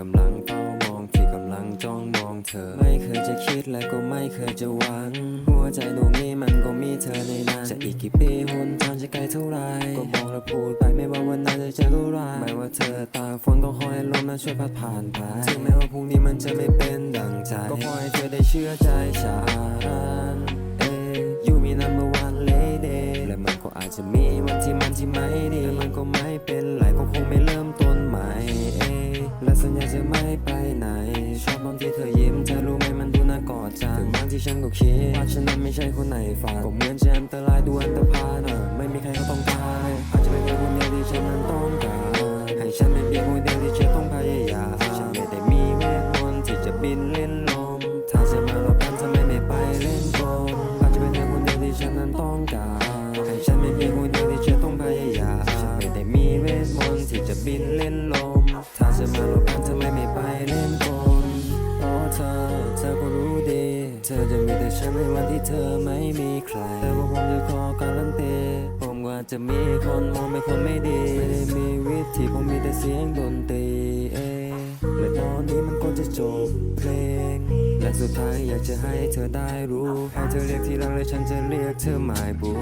กำลังเฝ้ามองที่กำลังจ้องมองเธอ ไม่เคยจะคิดและก็ไม่เคยจะหวัง หัวใจดวงนี้มันก็มีเธอในนั้นจะอีกกี่ปีหนทางจะไกลเท่าไรก็บอกและพูดไปไม่ว่าวันนั้นจะเจอเท่าไรไม่ว่าเธอตาฝนก็คอยลมนั้นช่วยพัดผ่านไปถึงแม้ว่าพรุ่งนี้มันจะไม่เป็นดังใจ ก็ขอให้เธอได้เชื่อใจฉันเอ้ย You me number one lady และมันก็อาจจะมีวันที่มันที่ไม่ดีและมันก็ไม่เป็นไรก็ และสัญญาจะไม่ไปไหน ชอบตอนที่เธอยิ้มเธอรู้ไหมมันดูน่ากอดจังถึงบางที่ฉันก็คิดว่าฉันนั้นไม่ใช่คนไหนฝันก็เหมือนจะอันตรายดูอันตรพานอะไม่มีใครเขาต้องการอาจจะเป็นแค่คนเดียวที่ฉันนั้นต้องการให้ฉันเป็นเพียงคนเดียวที่ฉันต้องพยายามฉันไม่ได้มีเวทมนต์ที่จะบินเล่นลมถ้าจะมาเรากันทำไมไม่ไปเล่นกลมอาจจะเป็นแค่คนเดียวที่ฉันนั้นต้องการให้ฉันเป็นเพียงคนเดียวที่ฉันต้องพยายามฉันไม่ได้มีเวทมนต์ที่จะบินเล่นลมถ้าจะมาเรา เธอก็รู้ดี เธอจะมีแต่ฉันในวันที่เธอไม่มีใคร แต่ว่าผมจะขอการันตีผมว่าจะมีคนมองเป็นคนไม่ดี ไม่ได้มีวิธีผมมีแต่เสียงดนตรีเองและตอนนี้มันก็จะจบเพลง และสุดท้ายอยากจะให้เธอได้รู้ ให้เธอเรียกที่รักและฉันจะเรียกเธอหมายบู